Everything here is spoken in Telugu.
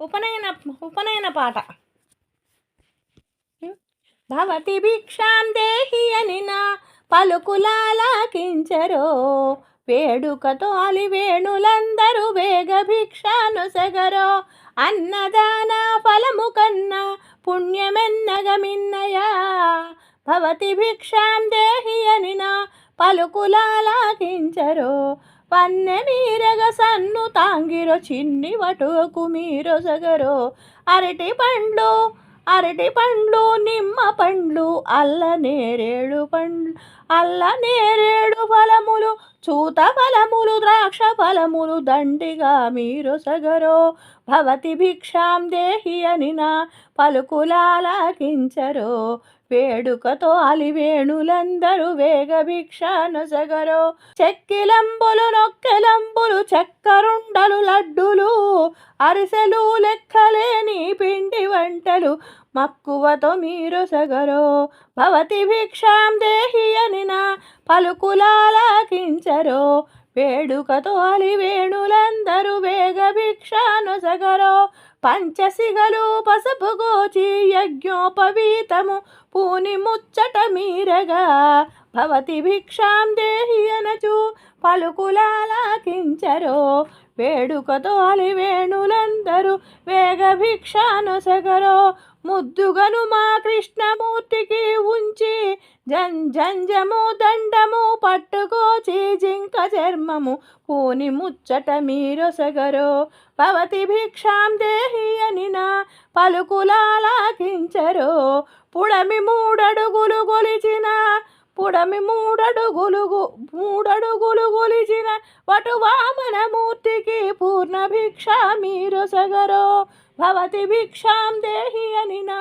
ఉపనయన ఉపనయన పాట. భవతి భిక్షాం దేహి అని నా పలుకులాలాకించరో వేడుకతో అలి వేణులందరూ వేగ భిక్షానుసగరో అన్నదాన ఫలము కన్నా పుణ్యమెన్నగమిన్నయా భవతి భిక్షాం దేహి అని నా పలుకులాలాకించరో పన్నె మీరగ సన్ను తాంగిరో చిన్ని వటుకు మీరొసగరో అరటి పండ్లు అరటి పండ్లు నిమ్మ పండ్లు అల్ల నేరేడు పండ్లు అల్ల నేరేడు ఫలములు చూత ఫలములు ద్రాక్ష ఫలములు దండిగా మీరు సగరో. భవతి భిక్షాం దేహి అని నా పలుకులాలకించరో వేడుకతో అలివేణులందరూ వేగ భిక్షాను సగరో. చెక్కిలంబులు నొక్కెలంబులు చక్కరుండలు లడ్డులు అరిసెలు లెక్కలేని పిండి గంటలు మక్కువతో మీరు సగరో. భవతి భిక్షాం దేహి అని నా పలుకులాలకించరో. వేడుకతో అలివేణులందరూ వేగ భిక్షాను సగరో. పంచసిగలు పసుపు గోచి యజ్ఞోపవీతము పూని ముచ్చట మీరగా. భవతి భిక్షాం దేహి అనచు పలుకులాలకించరో వేడుకతో అలివేణులందరూ వేగ భిక్షాను సగరో. ముద్దుగను మా కృష్ణమూర్తికి ఉంచి జంజము దండము పట్టుకోచి జింక చర్మము. పూని ముచ్చట మీరొసగరో. భవతి భిక్షాం దేహి అని నా పుడమి మూడడుగులు గొలిచిన పుడమి మూడడుగులు మూడడుగులు గొలిచిన వటు వామన మూర్తికి పూర్ణ భిక్ష మీరుసగరు. భవతి భిక్షాం దేహి అని నా